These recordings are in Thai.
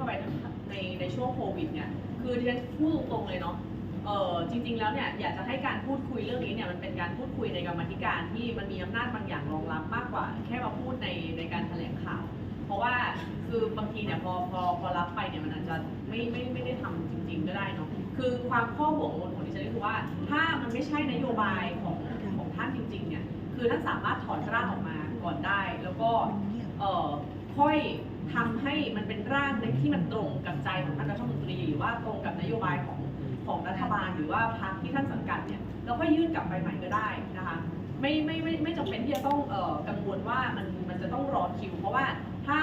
เข้าไปในในช่วงโควิดเนี่ยคือที่ฉันพูดตรงๆเลยเนาะเออจริง ๆ แล้วเนี่ยอยากจะให้การพูดคุยเรื่องนี้เนี่ยมันเป็นการพูดคุยในกรรมธิการที่มันมีอำนาจบางอย่างรองรับมากกว่า แค่มาพูดในในการแถลงข่าว เพราะว่าคือบางทีเนี่ยพอพอพอรับไปเนี่ยมันอาจจะไม่ไม่ไม่ได้ทำจริง ๆ ก็ได้เนาะคือความข้อห่วงของดิฉันก็คือว่า ถ้ามันไม่ใช่นโยบายของของท่านจริงๆเนี่ยคือท่านสามารถถอนร่างออกมาก่อนได้ แล้วก็เอ่อค่อย ทำให้มันเป็นร่างในที่มันตรงกับใจของท่านรัฐมนตรีหรือว่าตรงกับนโยบายของของรัฐบาลหรือว่าพรรคที่ท่านสังกัดเนี่ยแล้วก็ยื่นกลับไปใหม่ก็ได้นะคะไม่ไม่ไม่ไม่จำเป็นที่จะต้องเอ่อกังวลว่ามันมันจะต้องรอคิว เพราะว่าถ้า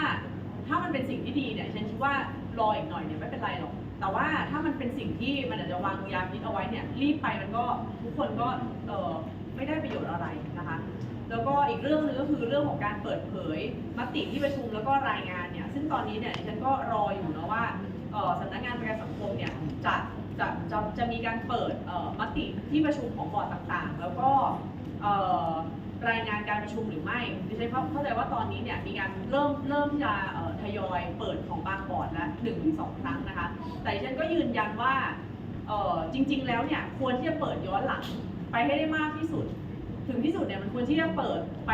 ถ้ามันเป็นสิ่งที่ดีเนี่ยฉันคิดว่ารออีกหน่อยเนี่ยไม่เป็นไรหรอกแต่ว่าถ้ามันเป็นสิ่งที่มันอาจจะวางยาพิษเอาไว้เนี่ยรีบไปมันก็ทุกคนก็เออไม่ได้ประโยชน์อะไรนะคะ แล้วก็อีกเรื่องหนึงก็คือเรื่องของการเปิดเผยมติที่ประชุมแล้วก็รายงานเนี่ยซึ่งตอนนี้เนี่ยฉันก็รออยู่นะว่าสำนักงานประกันสังคมเนี่ยจะจะจะจะมีการเปิดมติที่ประชุมของบอร์ดต่างๆ แล้วก็รายงานการประชุมหรือไม่ดิฉันเข้าใจว่าตอนนี้เนี่ยมีการเริ่มเริ่มจะทยอยเปิดของบางบอร์ดแล้วหนึ่งถึงสองครั้งนะคะ แต่ดิฉันก็ยืนยันว่าจริง ๆ แล้วเนี่ยควรที่จะเปิดย้อนหลังไปให้ได้มากที่สุด ถึงที่สุดเนี่ยมันควรที่จะเปิดไป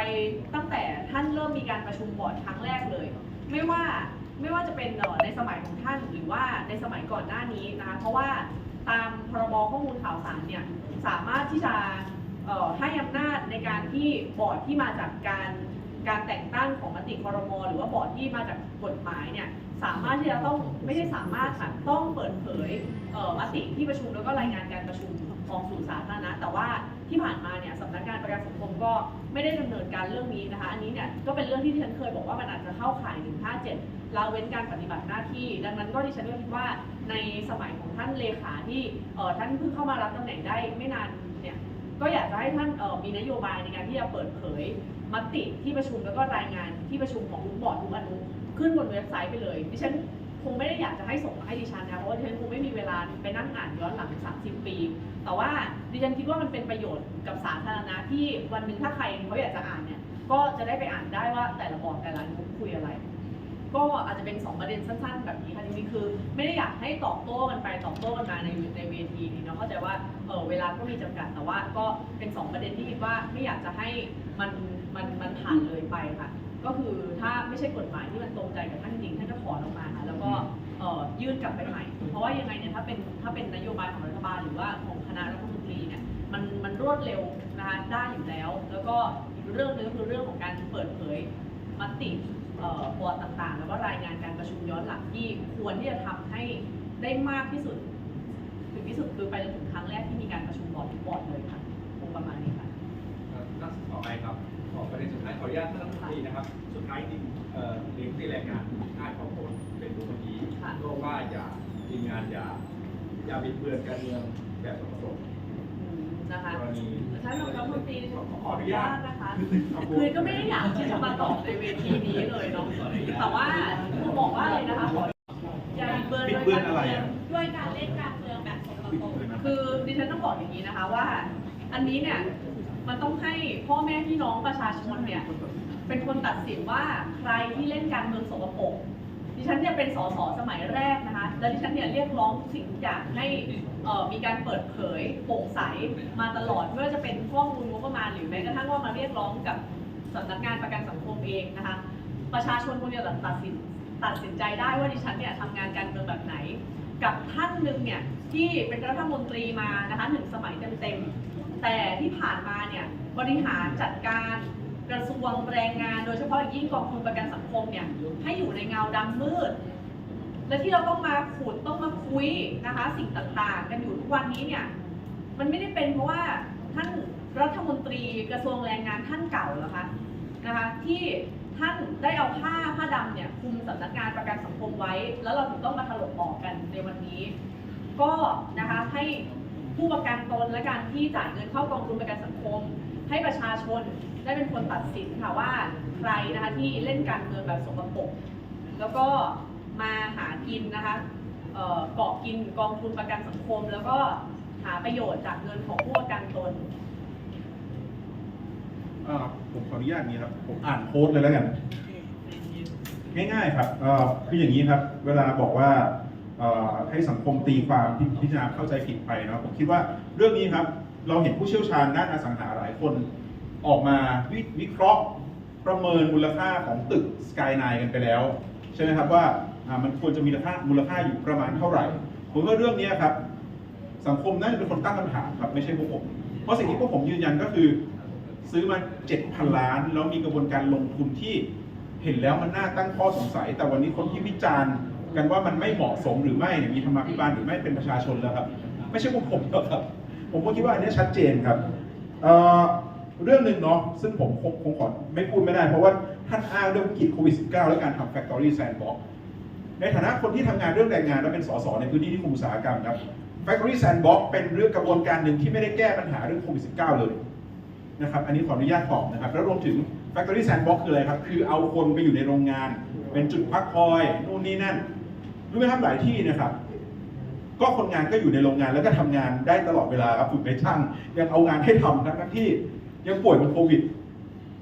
ตั้งแต่ท่านเริ่มมีการประชุมบอร์ดครั้งแรกเลย ไม่ว่าไม่ว่าจะเป็นเอ่อในสมัยของท่านหรือว่าในสมัยก่อนหน้านี้นะคะเพราะว่าตามพรบข้อมูลข่าวสารเนี่ยสามารถที่จะให้อำนาจในการที่บอร์ดที่มาจากการการแต่งตั้งของมติครมหรือว่าบอร์ดที่มาจากกฎหมายเนี่ยสามารถที่จะต้องไม่ได้สามารถค่ะต้องเปิดเผยมติที่ประชุมแล้วก็รายงานการประชุม ออกสู่สาธารณะแต่ว่าที่ผ่านมาเนี่ยสำนักงานประกันสังคมก็ไม่ได้ดำเนินการเรื่องนี้นะคะ อันนี้เนี่ยก็เป็นเรื่องที่ที่ฉันเคยบอกว่ามันอาจจะเข้าข่าย 157ละเว้นการปฏิบัติหน้าที่ ดังนั้นก็ดิฉันก็คิดว่าในสมัยของท่านเลขาที่เออท่านเพิ่งเข้ามารับตำแหน่งได้ไม่นานเนี่ยก็อยากจะให้ท่านเออมีนโยบายในการที่จะเปิดเผยมติที่ประชุมแล้วก็รายงานที่ประชุมของทุกบอร์ดทุกอนุขึ้นบนเว็บไซต์ไปเลยดิฉัน คงไม่ได้อยากจะให้ส่งมาให้ดิฉันนะเพราะว่าดิฉันคงไม่มีเวลาไปนั่งอ่านย้อนหลัง 30 ปี แต่ว่าดิฉันคิดว่ามันเป็นประโยชน์กับสาธารณะที่วันหนึ่งถ้าใครเขาอยากจะอ่านเนี่ยก็จะได้ไปอ่านได้ว่าแต่ละบอร์ดแต่ละนุคุยอะไร ก็อาจจะเป็นสองประเด็นสั้นๆ แบบนี้ค่ะจริงๆคือ ไม่ได้อยากให้ตอบโต้กันไปตอบโต้กันมาในในเวทีนี้เนาะเข้าใจว่าเออเวลาก็มีจำกัดแต่ว่าก็เป็นสองประเด็นที่คิดว่าไม่อยากจะให้มันมันมันผ่านเลยไปค่ะ ก็คือถ้าไม่ใช่กฎหมายที่มันตรงใจกับท่านจริงท่านก็ถอนออกมาค่ะแล้วก็เอ่อยื่นกลับไปใหม่ เพราะว่ายังไงเนี่ยถ้าเป็นถ้าเป็นนโยบายของรัฐบาลหรือว่าของคณะรัฐมนตรีเนี่ยมันมันรวดเร็วนะคะได้อยู่แล้ว แล้วก็อีกเรื่องหนึงก็คือเรื่องของการเปิดเผยมติเอ่อบอร์ดต่างๆ แล้วก็รายงานการประชุมย้อนหลังที่ควรที่จะทำให้ได้มากที่สุด ถึงที่สุดคือไปจนถึงครั้งแรกที่มีการประชุมบอร์ดทุกบอร์ดเลยค่ะคงประมาณนี้ค่ะ นักต่อไปครับขอประเด็ นสุดท้ายขออนุญาตท่านรัฐมนตรีนะครับ สุดท้ายจริงเอ่อเรียนที่แรงงานค่ายของผมเป็นผู้เมื่อกี้ค่ะก็ว่าอย่าทีมงานอย่าอย่าบิดเบือนการเมืองแบบสกปรกอืมนะคะกรณีท่านรัฐมนตรีขอขขออออนุนุญาญาตตนะคะครับผมคือก็ไม่ได้อยากที่จะมาตอบในเวทีนี้เลยเนาะแต่ว่าบอกว่าเลยนะคะขออย่าบิดเบือนบิดเบือนอะไรอะด้วยการเล่นการเมืองแบบสกปรกคือดิฉันต้องบอกอย่างนี้นะคะว่า อันนี้เนี่ย มันต้องให้พ่อแม่พี่น้องประชาชนเนี่ย เป็นคนตัดสินว่าใครที่เล่นการเมืองสกปรกดิฉันเนี่ยเป็นสสสมัยแรกนะคะ แล้วดิฉันเนี่ยเรียกร้องทุกสิ่งทุกอย่างให้มีการเปิดเผยโปร่งใสมาตลอดไม่ว่าจะเป็นข้อมูลงบประมาณหรือแม้กระทั่งว่ามาเรียกร้องกับสำนักงานประกันสังคมเองนะคะ ประชาชนควรจะตัดสินตัดสินใจได้ว่าดิฉันเนี่ยทำงานการเมืองแบบไหน กับท่านหนึ่งเนี่ยที่เป็นรัฐมนตรีมานะคะหนึ่งสมัยเต็มๆ แต่ที่ผ่านมาเนี่ยบริหารจัดการกระทรวงแรงงาน โดยเฉพาะอย่างยิ่งกองทุนประกันสังคมเนี่ยให้อยู่ในเงาดำมืด และที่เราต้องมาขุดต้องมาคุยนะคะ สิ่งต่างๆ กันอยู่ทุกวันนี้เนี่ยมันไม่ได้เป็นเพราะว่าท่านรัฐมนตรีกระทรวงแรงงานท่านเก่าเหรอคะนะคะที่ท่านได้เอาผ้าผ้าดำเนี่ยคลุมสำนักงานประกันสังคมไว้ แล้วเราถึงต้องมาถลกออกกันในวันนี้ ก็นะคะให้ ผู้ประกันตนและการที่จ่ายเงินเข้ากองทุนประกันสังคม ให้ประชาชนได้เป็นคนตัดสินค่ะว่าใครนะคะที่เล่นการเมืองแบบสกปรกแล้วก็มาหากินนะคะเอ่อเกาะกินกองทุนประกันสังคม แล้วก็หาประโยชน์จากเงินของผู้ประกันตนอ่าผมขออนุญาตนี้ครับผมอ่านโค้ดเลยแล้วกัน ง่ายๆครับเอ่อคืออย่างนี้ครับ เวลาบอกว่าเอ่อ ให้สังคมตีความพิจารณาเข้าใจผิดไปนะผมคิดว่าเรื่องนี้ครับเราเห็นผู้เชี่ยวชาญด้านอสังหาหลายคนออกมาวิวเคราะห์ประเมินมูลค่าของตึกสกายไนกันไปแล้ว ใช่ไหมครับว่าอ่ามันควรจะมีมูลค่ามูลค่าอยู่ประมาณเท่าไหร่ ผมว่าเรื่องนี้ครับ สังคมน่าจะเป็นคนตั้งคำถามครับไม่ใช่พวกผม เพราะสิ่งที่พวกผมยืนยันก็คือ ซื้อมา 7,000 ล้าน แล้วมีกระบวนการลงทุนที่เห็นแล้วมันน่าตั้งข้อสงสัย แต่วันนี้คนที่วิจารณ์ กันว่ามันไม่เหมาะสมหรือไม่เนี่ยมีธรรมาภิบาลหรือไม่เป็นประชาชนแล้วครับ ไม่ใช่พวกผมแล้วครับ ผมก็คิดว่าอันนี้ชัดเจนครับเเรื่องหนึ่งเนาะซึ่งผมคงคงขอไม่พูดไม่ได้ เพราะว่าท่านอ้างเรื่องวิกฤตโควิด -19 และการทำ Factory Sandbox ในฐานะคนที่ทำงานเรื่องแรงงานและเป็นสสในพื้นที่ที่คุมอุตสาหกรรมครับ Factory Sandbox เป็นเรื่องกระบวนการหนึ่งที่ไม่ได้แก้ปัญหาเรื่องโควิด -19 เลยนะครับ อันนี้ขออนุญาตตอบนะครับ แล้วรวมถึง Factory Sandbox คืออะไรครับ คือเอาคนไปอยู่ในโรงงาน เป็นจุดพักคอย นู่นนี่นั่น รู้ไหมครับหลายที่นะครับ ก็คนงานก็อยู่ในโรงงานแล้วก็ทำงานได้ตลอดเวลาครับฝึกในช่าง ยังเอางานให้ทำทั้งที่ยังป่วยเป็นโควิด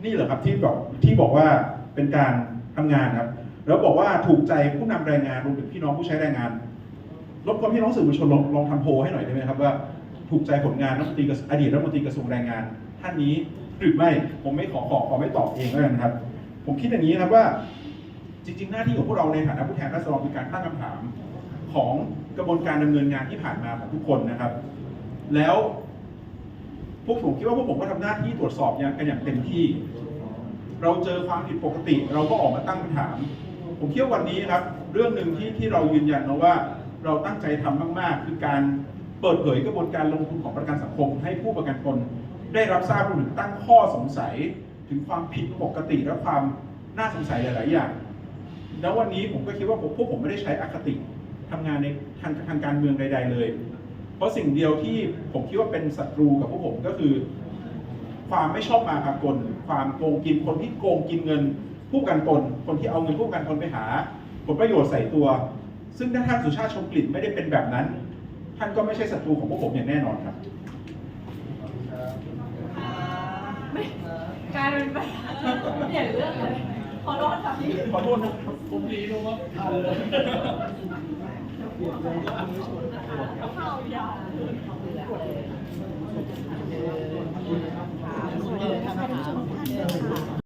นี่เหรอครับที่บอกที่บอกว่าเป็นการทำงานครับ แล้วบอกว่าถูกใจผู้นำแรงงานรวมถึงพี่น้องผู้ใช้แรงงานรบกวนพี่น้องสื่อมวลชนลองลองทำโพลให้หน่อยได้ไหมครับว่าถูกใจผลงานรัฐมนตรีอดีตรัฐมนตรีกระทรวงแรงงาน ท่านนี้หรือไม่ผมไม่ขอขอขอไม่ตอบเองแล้วกันครับ ผมคิดอย่างนี้ครับว่า จริง ๆ หน้าที่ของพวกเราในฐานะผู้แทนราษฎรคือการตั้งคำถามของกระบวนการดำเนินงานที่ผ่านมาของทุกคนนะครับ แล้วพวกผมคิดว่าพวกผมก็ทำหน้าที่ตรวจสอบอย่างกันอย่างเต็มที่ เราเจอความผิดปกติ เราก็ออกมาตั้งคำถาม ผมคิดว่าวันนี้ครับ เรื่องหนึ่งที่ที่เรายืนยันนะว่าเราตั้งใจทำมากๆ คือการเปิดเผยกระบวนการลงทุนของประกันสังคม ให้ผู้ประกันตนได้รับทราบรวมถึงตั้งข้อสงสัย ถึงความผิดปกติและความน่าสงสัยหลาย ๆ อย่าง แล้ววันนี้ผมก็คิดว่าผมพวกผมไม่ได้ใช้อคติทำงานในทางทางการเมืองใด ๆ เลย เพราะสิ่งเดียวที่ผมคิดว่าเป็นศัตรูกับพวกผมก็คือ ความไม่ชอบมาพากลความโกงกินคนที่โกงกินเงินผู้กันตนคนที่เอาเงินผู้กันตนไปหาผลประโยชน์ใส่ตัว ซึ่งถ้าท่านสุชาติชมกลิ่นไม่ได้เป็นแบบนั้น ท่านก็ไม่ใช่ศัตรูของพวกผมอย่างแน่นอนครับไม่กลายเป็นแบบเปลี่ยนเรื่องเลย ขอโทษค่ะพี่ ขอโทษนะผมดีรู้ว่าข้าวยาวขอบคุณผู้ชมทุกท่านด้วยค่ะ